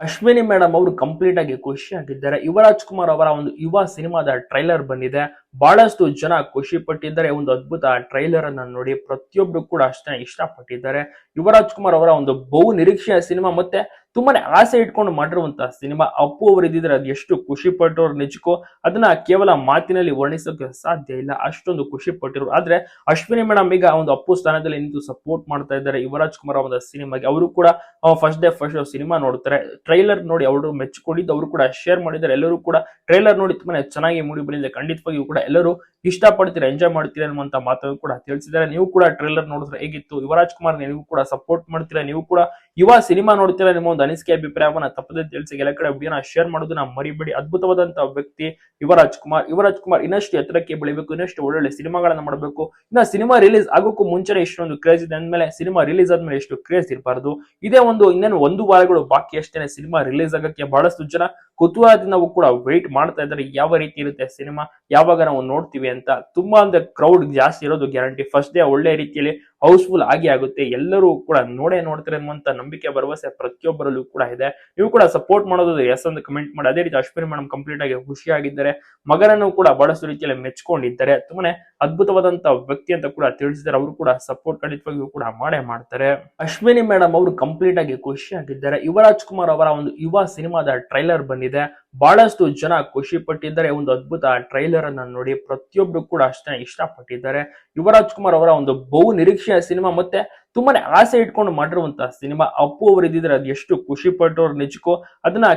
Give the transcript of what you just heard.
Ashwini madam ಅವರು complete ಆಗಿ ಖುಷಿ ಆಗಿದ್ದಾರೆ. ಯುವರಾಜ್ ಕುಮಾರ್ ಅವರ ಒಂದು ಯುವ ಸಿನಿಮಾದ ಟ್ರೈಲರ್ ಬಂದಿದೆ. ಬಹಳಷ್ಟು ಜನ ಖುಷಿ ಪಟ್ಟಿದ್ದಾರೆ ಒಂದು ಅದ್ಭುತ ಟ್ರೈಲರ್ ಅನ್ನ ನೋಡಿ ಪ್ರತಿಯೊಬ್ರು ಕೂಡ ಅಷ್ಟೇ ಇಷ್ಟಪಟ್ಟಿದ್ದಾರೆ. ಯುವರಾಜ್ ಕುಮಾರ್ ಅವರ ಒಂದು ಬಹು ನಿರೀಕ್ಷೆಯ ಸಿನಿಮಾ ಮತ್ತೆ ತುಂಬಾನೇ ಆಸೆ ಇಟ್ಕೊಂಡು ಮಾಡಿರುವಂತಹ ಸಿನಿಮಾ ಅಪ್ಪು ಅವರು ಇದ್ದಿದ್ರೆ ಅದು ಎಷ್ಟು ಖುಷಿ ಪಟ್ಟವ್ರು ನಿಜಕ್ಕೂ ಅದನ್ನ ಕೇವಲ ಮಾತಿನಲ್ಲಿ ವರ್ಣಿಸೋಕೆ ಸಾಧ್ಯ ಇಲ್ಲ. ಅಷ್ಟೊಂದು ಖುಷಿ ಪಟ್ಟಿರು ಆದ್ರೆ ಅಶ್ವಿನಿ ಮೇಡಮ್ ಈಗ ಒಂದು ಅಪ್ಪು ಸ್ಥಾನದಲ್ಲಿ ನಿಂತು ಸಪೋರ್ಟ್ ಮಾಡ್ತಾ ಇದ್ದಾರೆ. ಯುವರಾಜ್ ಕುಮಾರ್ ಅವರ ಸಿನಿಮಾಗೆ ಅವರು ಕೂಡ ಫಸ್ಟ್ ಡೇ ಫಸ್ಟ್ ಸಿನಿಮಾ ನೋಡ್ತಾರೆ. ಟ್ರೈಲರ್ ನೋಡಿ ಅವರು ಮೆಚ್ಚಿಕೊಂಡಿದ್ದು ಅವರು ಕೂಡ ಶೇರ್ ಮಾಡಿದ್ದಾರೆ. ಎಲ್ಲರೂ ಕೂಡ ಟ್ರೈಲರ್ ನೋಡಿ ತುಂಬಾನೇ ಚೆನ್ನಾಗಿ ಮೂಡಿ ಬಂದಿದೆ. ಖಂಡಿತವಾಗಿಯೂ ಕೂಡ ಎಲ್ಲರೂ ಇಷ್ಟಪಡ್ತೀರಾ ಎಂಜಾಯ್ ಮಾಡ್ತೀರಾ ಅನ್ನುವಂತ ಮಾತನ್ನು ಕೂಡ ತಿಳಿಸಿದ್ದಾರೆ. ನೀವು ಕೂಡ ಟ್ರೇಲರ್ ನೋಡಿದ್ರೆ ಹೇಗಿತ್ತು? ಯುವರಾಜ್ ಕುಮಾರ್ ನೀವು ಕೂಡ ಸಪೋರ್ಟ್ ಮಾಡ್ತೀರಾ? ನೀವು ಕೂಡ ಯುವ ಸಿನಿಮಾ ನೋಡ್ತೀರಾ ನಿಮ್ಮ ಒಂದು ಅನಿಸಿಕೆ ಅಭಿಪ್ರಾಯವನ್ನ ತಪ್ಪದೆ ತಿಳಿಸಿ ಎಲ್ಲ ಕಡೆ ವಿಡಿಯೋನ ಶೇರ್ ಮಾಡೋದನ್ನ ಮರಿಬೇಡಿ. ಅದ್ಭುತವಾದಂತಹ ವ್ಯಕ್ತಿ ಯುವರಾಜ್ ಕುಮಾರ್. ಯುವರಾಜ್ ಕುಮಾರ್ ಇನ್ನಷ್ಟು ಎತ್ತರಕ್ಕೆ ಬೆಳಿಬೇಕು, ಇನ್ನಷ್ಟು ಒಳ್ಳೊಳ್ಳೆ ಸಿನಿಮಾಗಳನ್ನ ಮಾಡಬೇಕು. ಇನ್ನ ಸಿನಿಮಾ ರಿಲೀಸ್ ಆಗೋಕ್ಕೂ ಮುಂಚೆನೆ ಇಷ್ಟೊಂದು ಕ್ರೇಜ್ ಇದೆ ಅಂದ್ಮೇಲೆ ಸಿನಿಮಾ ರಿಲೀಸ್ ಆದ್ಮೇಲೆ ಎಷ್ಟು ಕ್ರೇಜ್ ಇರಬಾರ್ದು. ಇದೇ ಒಂದು ಇನ್ನೇನು ಒಂದು ವಾರಗಳು ಬಾಕಿ ಅಷ್ಟೇ ಸಿನಿಮಾ ರಿಲೀಸ್ ಆಗಕ್ಕೆ ಬಹಳಷ್ಟು ಜನ ಕುತೂಹಲದಿಂದ ನಾವು ಕೂಡ ವೆಯ್ಟ್ ಮಾಡ್ತಾ ಇದ್ದಾರೆ. ಯಾವ ರೀತಿ ಇರುತ್ತೆ ಸಿನಿಮಾ? ಯಾವಾಗ ನಾವು ನೋಡ್ತೀವಿ ಅಂತ. ತುಂಬಾ ಅಂದ್ರೆ ಕ್ರೌಡ್ ಜಾಸ್ತಿ ಇರೋದು ಗ್ಯಾರಂಟಿ ಫಸ್ಟ್ ಡೇ ಒಳ್ಳೆ ರೀತಿಯಲ್ಲಿ ಹೌಸ್ಫುಲ್ ಆಗಿ ಆಗುತ್ತೆ. ಎಲ್ಲರೂ ಕೂಡ ನೋಡೇ ನೋಡ್ತಾರೆ ಅನ್ನುವಂತ ನಂಬಿಕೆ, ಭರವಸೆ ಪ್ರತಿಯೊಬ್ಬರಲ್ಲೂ ಕೂಡ ಇದೆ. ನೀವು ಕೂಡ ಸಪೋರ್ಟ್ ಮಾಡೋದು ಎಸ್ ಅಂತ ಕಮೆಂಟ್ ಮಾಡಿ. ಅದೇ ರೀತಿ ಅಶ್ವಿನಿ ಮೇಡಮ್ ಕಂಪ್ಲೀಟ್ ಆಗಿ ಖುಷಿಯಾಗಿದ್ದಾರೆ. ಮಗನನ್ನು ಕೂಡ ಬಹಳಷ್ಟು ರೀತಿಯಲ್ಲಿ ಮೆಚ್ಕೊಂಡಿದ್ದಾರೆ. ತುಂಬಾನೇ ಅದ್ಭುತವಾದಂತ ವ್ಯಕ್ತಿ ಅಂತ ಕೂಡ ತಿಳಿಸಿದ್ದಾರೆ. ಅವರು ಕೂಡ ಸಪೋರ್ಟ್ ಖಂಡಿತವಾಗಿಯೂ ಕೂಡ ಮಾಡೇ ಮಾಡ್ತಾರೆ. ಅಶ್ವಿನಿ ಮೇಡಮ್ ಅವರು ಕಂಪ್ಲೀಟ್ ಆಗಿ ಖುಷಿಯಾಗಿದ್ದಾರೆ. ಯುವರಾಜ್ ಕುಮಾರ್ ಅವರ ಒಂದು ಯುವ ಸಿನಿಮಾದ ಟ್ರೈಲರ್ ಬಂದಿದೆ. ಬಹಳಷ್ಟು ಜನ ಖುಷಿ ಪಟ್ಟಿದ್ದಾರೆ ಒಂದು ಅದ್ಭುತ ಟ್ರೈಲರ್ ಅನ್ನ ನೋಡಿ ಪ್ರತಿಯೊಬ್ರು ಕೂಡ ಅಷ್ಟೇ ಇಷ್ಟಪಟ್ಟಿದ್ದಾರೆ. ಯುವರಾಜ್ ಕುಮಾರ್ ಅವರ ಒಂದು ಬಹು ನಿರೀಕ್ಷೆಯ ಸಿನಿಮಾ ಮತ್ತೆ ತುಂಬಾನೇ ಆಸೆ ಇಟ್ಕೊಂಡು ಮಾಡಿರುವಂತಹ ಸಿನಿಮಾ. ಅಪ್ಪು ಅವರು ಇದ್ದಿದ್ರೆ ಅದು ಎಷ್ಟು ಖುಷಿ ಪಟ್ಟವ್ರು ನಿಜಕ್ಕೂ. ಅದನ್ನ